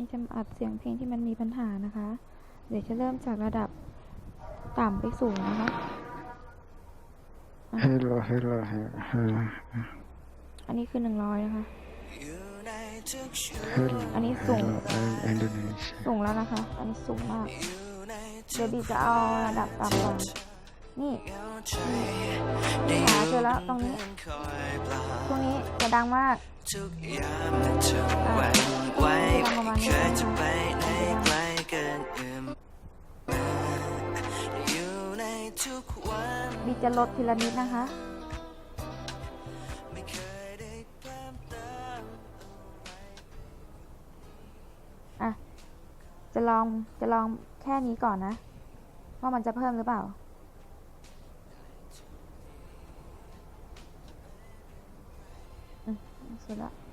นี่จะอัดเสียงเพลงที่มันมีปัญหานะคะ เดี๋ยวจะเริ่มจากระดับต่ำไปสูงนะคะ Hello, hello, hello, hello, อันนี้คือหนึ่งร้อยนะคะ hello, อันนี้สูง hello, uh, Indonesia. สูงแล้วนะคะ อันนี้สูงมาก เดี๋ยวบีจะเอาระดับต่ำก่อน นี่นี่หาเจอแล้วตรงนี้ตรงนี้จะดังมากประมาณนี้บีจะลดทีละนิดนะคะอะจะลองจะลองแค่นี้ก่อนนะ ว่ามันจะเพิ่มหรือเปล่า อืม สุด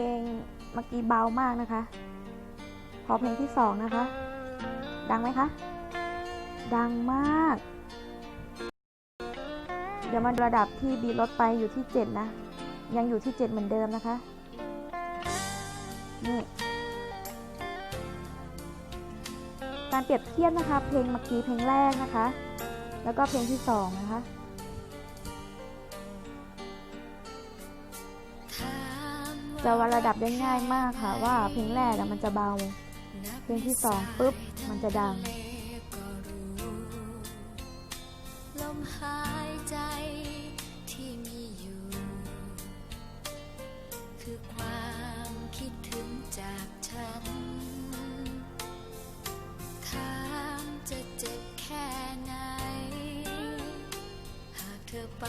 ลงเมื่อกี้เบามากนะคะ พอเพลงที่สองนะคะ ดังไหมคะ ดังมาก เดี๋ยวมันระดับที่บีลดไปอยู่ที่เจ็ดนะ ยังอยู่ที่เจ็ดเหมือนเดิมนะคะ นี่ การเปรียบเทียบนะคะ เพลงเมื่อกี้เพลงแรกนะคะ แล้วก็เพลงที่สองนะคะ จะวัดระดับได้ง่ายมากค่ะว่าเพลงแรกมันจะเบา เพลงที่สองปุ๊บมันจะดังลมหายใจที่มีอยู่ คือความคิดถึงจากฉันถามจะเจ็บแค่ไหน หากเธอไป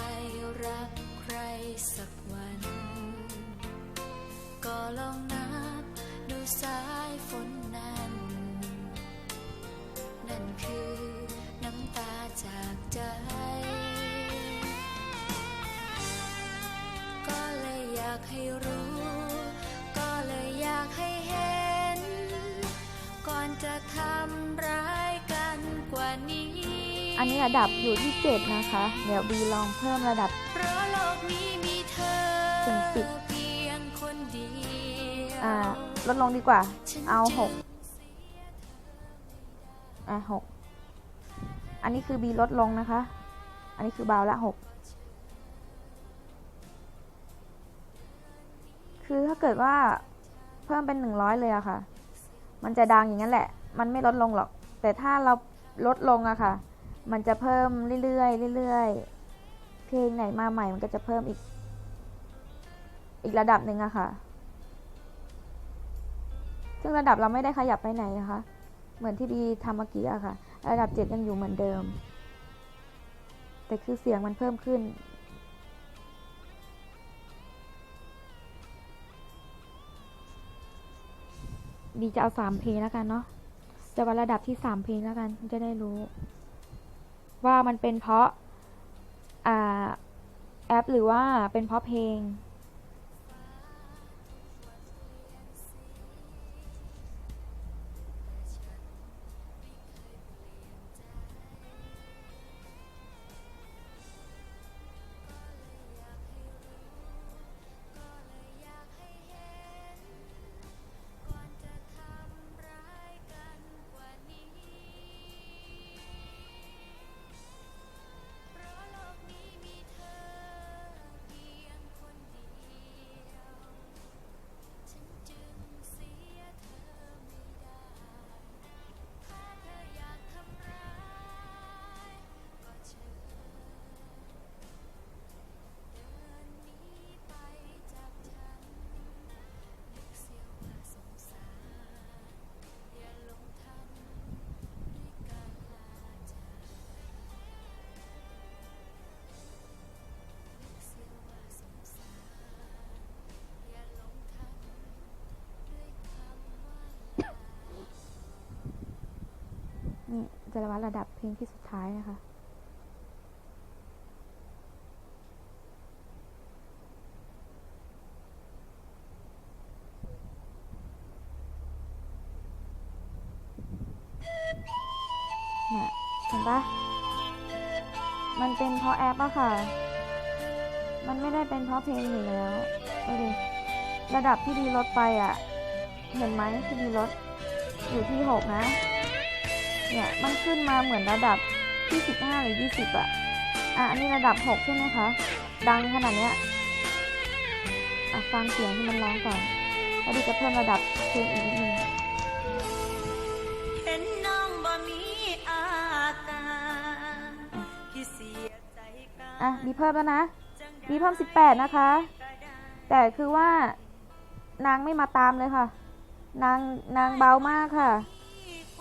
รักใครสัก ลองนับดูสายฝนนั้น นั่นคือน้ำตาจากใจก็เลยอยากให้รู้ ก็เลยอยากให้เห็น ก่อนจะทำร้ายกันกว่านี้ อันนี้ระดับอยู่ที่เจ็ดนะคะ เดี๋ยวบีลองเพิ่มระดับเพราะโลกนี้มีเธอ ถึงสิบ อ่าลดลงดีกว่า เอา6อะหกอันนี้คือบีลดลงนะคะ อันนี้คือเบาละหกคือถ้าเกิดว่าเพิ่มเป็นหนึ่งร้อยเลยอะค่ะ มันจะดังอย่างนั้นแหละ มันไม่ลดลงหรอก แต่ถ้าเราลดลงอะค่ะ มันจะเพิ่มเรื่อยๆเรื่อยๆ เพลงไหนมาใหม่มันก็จะเพิ่มอีก อีกระดับหนึ่งอะค่ะ ซึ่งระดับเราไม่ได้ขยับไปไหนนะคะ เหมือนที่บีทำเมื่อกี้อะค่ะ ระดับเจ็ดยังอยู่เหมือนเดิม แต่คือเสียงมันเพิ่มขึ้น บีจะเอาสามเพลงแล้วกันเนาะ จะวัดระดับที่สามเพลงแล้วกันจะได้รู้ ว่ามันเป็นเพราะอ่าแอปหรือว่าเป็นเพราะเพลง จะวัดระดับเพลงที่สุดท้ายนะคะ เนี่ย เห็นปะมันเป็นเพราะแอปอะค่ะ มันไม่ได้เป็นเพราะเพลงอยู่แล้วดูดิระดับที่ดีลดไปอะเห็นไหมที่ดีลดอยู่ที่หกนะ เนี่ย มันขึ้นมาเหมือนระดับที่สิบห้าหรือยี่สิบอะอะ อันนี้ระดับหกใช่ไหมคะ ดังขนาดเนี้ยอะฟังเสียงที่มันร้องก่อนแล้วดีจะเพิ่มระดับเพลงอีกนิดนึงเห็นน้องบ่มีอาการพี่เสียใจกาอะดีเพิ่มแล้วนะดีเพิ่มสิบแปดนะคะ แต่คือว่านางไม่มาตามเลยค่ะ นางนางเบามากค่ะ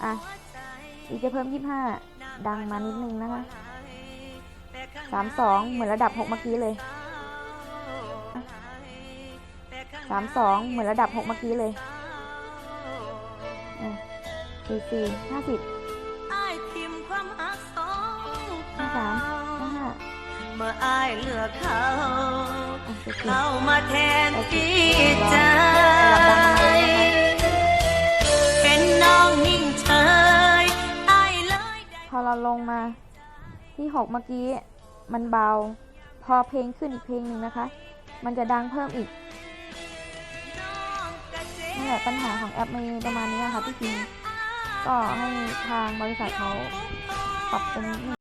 อะ อีกจะเพิ่มยี่ห้าดังมานิดนึงนะคะสามสองเหมือนระดับหกเมื่อกี้เลยสามสองเหมือนระดับหกเมื่อกี้เลยอะสี่สี่ห้าสิบอ้ายทิมความหักสองห้าสามห้าห้าเมื่ออ้ายเลือกเขาอะเจ็ดสิบเข้ามาแทนที่ใจระดับดังมาเลยนะคะเห็นน้องนิ่งเฉยอ้ายเลยได้พ อเราลงมาที่หกเมื่อกี้มันเบา พอเพลงขึ้นอีกเพลงหนึ่งนะคะ มันจะดังเพิ่มอีกนี่แหละปัญหาของแอปมีประมาณนี้ค่ะพี่พิงก็ให้ทางบริษัทเขาปรับเป็นนิดนึง